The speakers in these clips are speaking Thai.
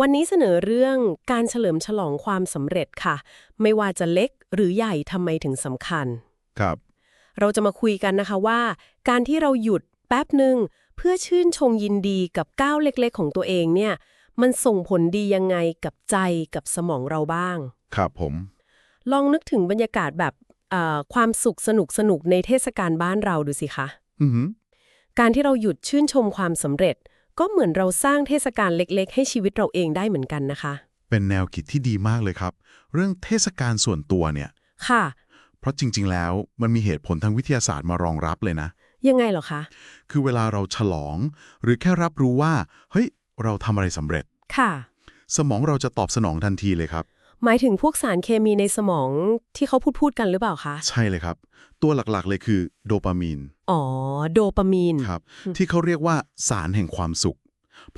วันนี้เสนอเรื่องการเฉลิมฉลองความสำเร็จค่ะ ไม่ว่าจะเล็กหรือใหญ่ทำไมถึงสำคัญ ครับ เราจะมาคุยกันนะคะว่า การที่เราหยุดแป๊บหนึ่งเพื่อชื่นชมยินดีกับก้าวเล็กๆ ของตัวเองเนี่ย มันส่งผลดียังไงกับใจกับสมองเราบ้าง ครับผม ลองนึกถึงบรรยากาศแบบเอ่อความสุขสนุกสนุกๆในเทศกาลบ้านเราดูสิคะ อือหือการที่เราหยุดชื่นชมความสำเร็จ ก็เหมือนเราสร้างเทศกาลเล็กๆ ให้ชีวิตเราเองได้เหมือนกันนะคะ เป็นแนวคิดที่ดีมากเลยครับ เรื่องเทศกาลส่วนตัวเนี่ย ค่ะ เพราะจริง ๆ แล้วมันมีเหตุผลทางวิทยาศาสตร์มารองรับเลยนะ ยังไงเหรอคะ คือเวลาเราฉลอง หรือแค่รับรู้ว่า เฮ้ย เราทำอะไรสำเร็จ ค่ะ สมองเราจะตอบสนองทันทีเลยครับ หมายถึงพวกสารเคมีในสมองที่เขาพูดพูดๆกันหรือเปล่าคะ ใช่เลยครับ ตัวหลักๆเลยคือโดปามีน อ๋อ โดปามีน ครับ ที่เขาเรียกว่าสารแห่งความสุข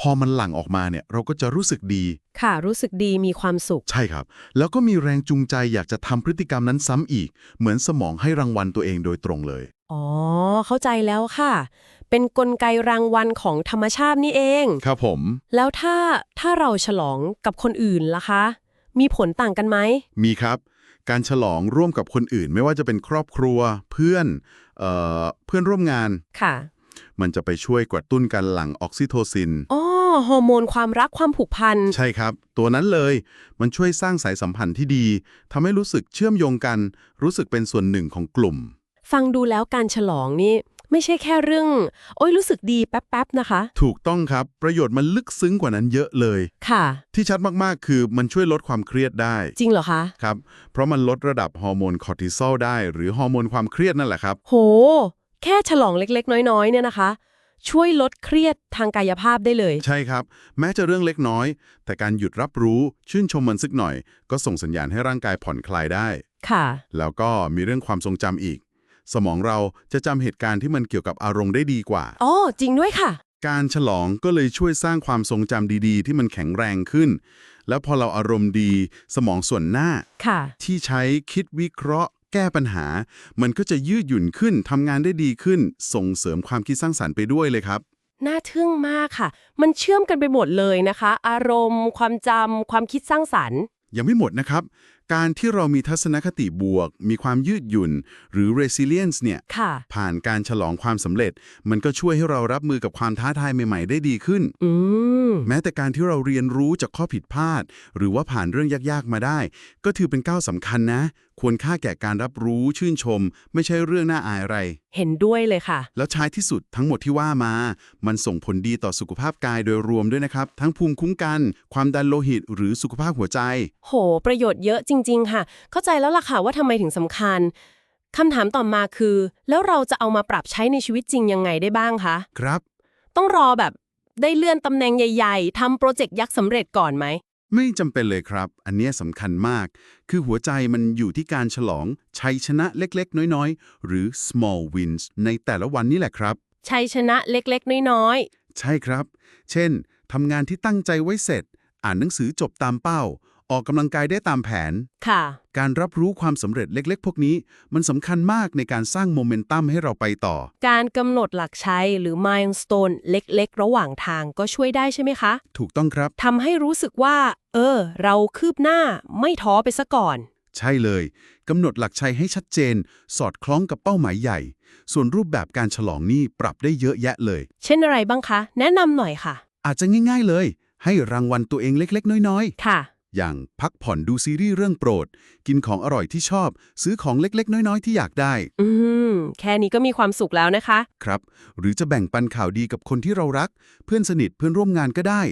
พอมันหลั่งออกมาเนี่ยเราก็จะรู้สึกดี ค่ะ รู้สึกดีมีความสุข ใช่ครับ แล้วก็มีแรงจูงใจอยากจะทำพฤติกรรมนั้นซ้ำอีก เหมือนสมองให้รางวัลตัวเองโดยตรงเลย อ๋อ เข้าใจแล้วค่ะ เป็นนกลไกรางวัลของธรรมชาตินี่เอง ครับผม แล้วถ้าถ้าเราฉลองกับคนอื่นล่ะคะ มีผลต่างกันไหม มีครับ การฉลองร่วมกับคนอื่น ไม่ว่าจะเป็นครอบครัวเพื่อนเอ่อเพื่อนร่วมงาน ค่ะ มันจะไปช่วยกระตุ้นการหลั่งออกซิโทซิน อ๋อฮอร์โมนความรักความผูกพัน ใช่ครับ ตัวนั้นเลย มันช่วยสร้างสายสัมพันธ์ที่ดีทำให้รู้สึกเชื่อมโยงกัน รู้สึกเป็นส่วนหนึ่งของกลุ่ม ฟังดูแล้วการฉลองนี่ ไม่ใช่แค่เรื่อง โอ้ยรู้สึกดีแป๊บๆนะคะ ถูกต้องครับ ประโยชน์มันลึกซึ้งกว่านั้นเยอะเลย ค่ะ ที่ชัดมากๆ คือมันช่วยลดความเครียดได้ จริงเหรอคะครับ เพราะมันลดระดับฮอร์โมนคอร์ติซอลได้ หรือฮอร์โมนความเครียดนั่นแหละครับ โห แค่ฉลองเล็กๆ น้อยๆ เนี่ยนะคะ ช่วยลดเครียดทางกายภาพได้เลย ใช่ครับ แม้จะเรื่องเล็กน้อย แต่การหยุดรับรู้ชื่นชมมันสักหน่อย ก็ส่งสัญญาณให้ร่างกายผ่อนคลายได้ ค่ะ แล้วก็มีเรื่องความทรงจำอีก สมองเราจะจำเหตุการณ์ที่มันเกี่ยวกับอารมณ์ได้ดีกว่า อ๋อ จริงด้วยค่ะ การฉลองก็เลยช่วยสร้างความทรงจำดีๆ ที่มันแข็งแรงขึ้น แล้วพอเราอารมณ์ดีสมองส่วนหน้า ค่ะ ที่ใช้คิดวิเคราะห์ แก้ปัญหา มันก็จะยืดหยุ่นขึ้นทำงานได้ดีขึ้น ส่งเสริมความคิดสร้างสรรค์ไปด้วยเลยครับ น่าทึ่งมากค่ะ มันเชื่อมกันไปหมดเลยนะคะ อารมณ์ ความจำความคิดสร้างสรรค์ ยังไม่หมดนะครับการที่เรามีทัศนคติบวก มีความยืดหยุ่น หรือ resilience เนี่ย ค่ะ ผ่านการฉลองความสำเร็จ มันก็ช่วยให้เรารับมือกับความท้าทายใหม่ ๆ ได้ดีขึ้น อืม แม้แต่การที่เราเรียนรู้จากข้อผิดพลาด หรือว่าผ่านเรื่องยาก ๆ มาได้ ก็ถือเป็นก้าวสำคัญนะ ควรค่าแก่การรับรู้ชื่นชม ไม่ใช่เรื่องน่าอายอะไร เห็นด้วยเลยค่ะ แล้วท้ายที่สุดทั้งหมดที่ว่ามา มันส่งผลดีต่อสุขภาพกายโดยรวมด้วยนะครับ ทั้งภูมิคุ้มกัน ความดันโลหิต หรือสุขภาพหัวใจ โห ประโยชน์เยอะจริง ๆ ค่ะ เข้าใจแล้วล่ะค่ะว่าทำไมถึงสำคัญคำถามต่อมาคือ แล้วเราจะเอามาปรับใช้ในชีวิตจริงยังไงได้บ้างคะ ครับ ต้องรอแบบได้เลื่อนตำแหน่งใหญ่ ๆทำโปรเจกต์ยักษ์สำเร็จก่อนไหม ไม่จำเป็นเลยครับ อันเนี้ยสำคัญมาก คือหัวใจมันอยู่ที่การฉลอง ชัยชนะเล็กๆ น้อยๆ หรือ small wins ในแต่ละวันนี่แหละครับ ชัยชนะเล็กๆ น้อยใช่ครับ เช่น ทำงานที่ตั้งใจไว้เสร็จ อ่านหนังสือจบตามเป้า ออกกำลังกายได้ตามแผนๆค่ะ การรับรู้ความสำเร็จเล็กๆ พวกนี้ มันสำคัญมากในการสร้างโมเมนตัมให้เราไปต่อ การกำหนดหลักใช้หรือ milestone เล็กๆ ระหว่างทางก็ช่วยได้ใช่ไหมคะถูกต้องครับ ทำให้รู้สึกว่า เออ เราคืบหน้าไม่ท้อไปซะก่อน ใช่เลยกำหนดหลักชัยให้ชัดเจน สอดคล้องกับเป้าหมายใหญ่ ส่วนรูปแบบการฉลองนี่ปรับได้เยอะแยะเลย เช่นอะไรบ้างคะ แนะนำหน่อยค่ะ อาจจะง่าย ๆเลย ให้รางวัลตัวเองเล็ก ๆ น้อยค่ะๆ อย่างพักผ่อนดูซีรีส์เรื่องโปรด กินของอร่อยที่ชอบ ซื้อของเล็กๆ น้อยๆ ที่อยากได้ อืม แค่นี้ก็มีความสุขแล้วนะคะ ครับ หรือจะแบ่งปันข่าวดีกับคนที่เรารัก เพื่อนสนิทเพื่อนร่วมงานก็ได้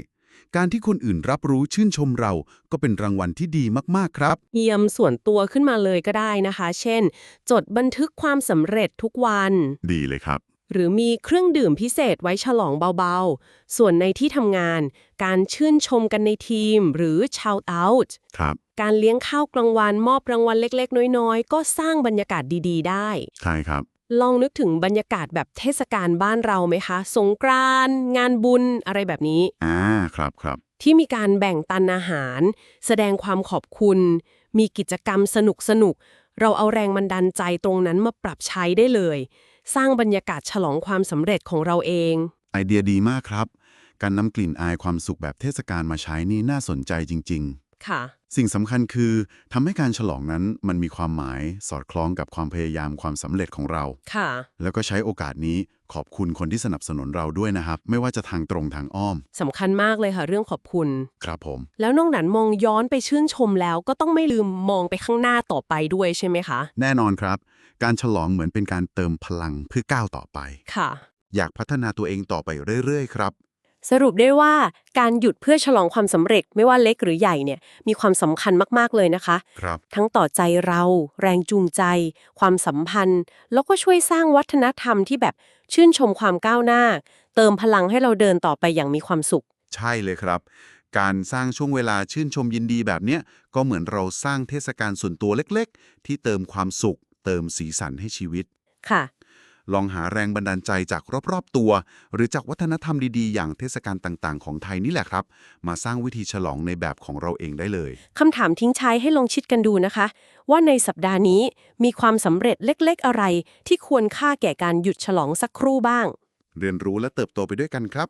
การที่คนอื่นรับรู้ชื่นชมเรา ก็เป็นรางวัลที่ดีมากๆครับ เยี่ยมส่วนตัวขึ้นมาเลยก็ได้นะคะ เช่น จดบันทึกความสำเร็จทุกวัน ดีเลยครับ หรือมีเครื่องดื่มพิเศษไว้ฉลองเบาๆ ส่วนในที่ทำงาน การชื่นชมกันในทีมหรือ shout out ครับการเลี้ยงข้าวกลางวันมอบรางวัลเล็กๆ น้อยๆ ก็สร้างบรรยากาศดีๆ ได้ ใช่ครับ ลองนึกถึงบรรยากาศแบบเทศกาลบ้านเราไหมคะ สงกรานต์งานบุญอะไรแบบนี้ อ่าครับครับ ที่มีการแบ่งปันอาหาร แสดงความขอบคุณ มีกิจกรรมสนุกสนุกๆเราเอาแรงบันดาลใจตรงนั้นมาปรับใช้ได้เลย สร้างบรรยากาศฉลองความสำเร็จของเราเอง ไอเดียดีมากครับ การนำกลิ่นอายความสุขแบบเทศกาลมาใช้นี่น่าสนใจจริง ๆ ค่ะๆสิ่งสำคัญคือทำให้การฉลองนั้นมันมีความหมายสอดคล้องกับความพยายามความสำเร็จของเรา ค่ะ แล้วก็ใช้โอกาสนี้ขอบคุณคนที่สนับสนุนเราด้วยนะครับ ไม่ว่าจะทางตรงทางอ้อม สำคัญมากเลยค่ะ เรื่องขอบคุณ ครับผม แล้วน้องหนันมองย้อนไปชื่นชมแล้ว ก็ต้องไม่ลืมมองไปข้างหน้าต่อไปด้วยใช่ไหมคะ แน่นอนครับ การฉลองเหมือนเป็นการเติมพลังเพื่อก้าวต่อไป ค่ะ อยากพัฒนาตัวเองต่อไปเรื่อยๆ ครับ สรุปได้ว่าการหยุดเพื่อฉลองความสำเร็จไม่ว่าเล็กหรือใหญ่เนี่ยมีความสำคัญมากๆเลยนะคะครับทั้งต่อใจเรา แรงจูงใจ ความสัมพันธ์ แล้วก็ช่วยสร้างวัฒนธรรมที่แบบชื่นชมความก้าวหน้า เติมพลังให้เราเดินต่อไปอย่างมีความสุข ใช่เลยครับ การสร้างช่วงเวลาชื่นชมยินดีแบบเนี้ยก็เหมือนเราสร้างเทศกาลส่วนตัวเล็กๆ ที่เติมความสุข เติมสีสันให้ชีวิตค่ะ ลองหาแรงบันดาลใจจากรอบๆตัว หรือจากวัฒนธรรมดีๆ อย่างเทศกาลต่างๆ ของไทยนี่แหละครับ มาสร้างวิธีฉลองในแบบของเราเองได้เลยคำถามทิ้งท้ายให้ลองคิดกันดูนะคะ ว่าในสัปดาห์นี้มีความสำเร็จเล็กๆอะไร ที่ควรค่าแก่การหยุดฉลองสักครู่บ้าง เรียนรู้และเติบโตไปด้วยกันครับ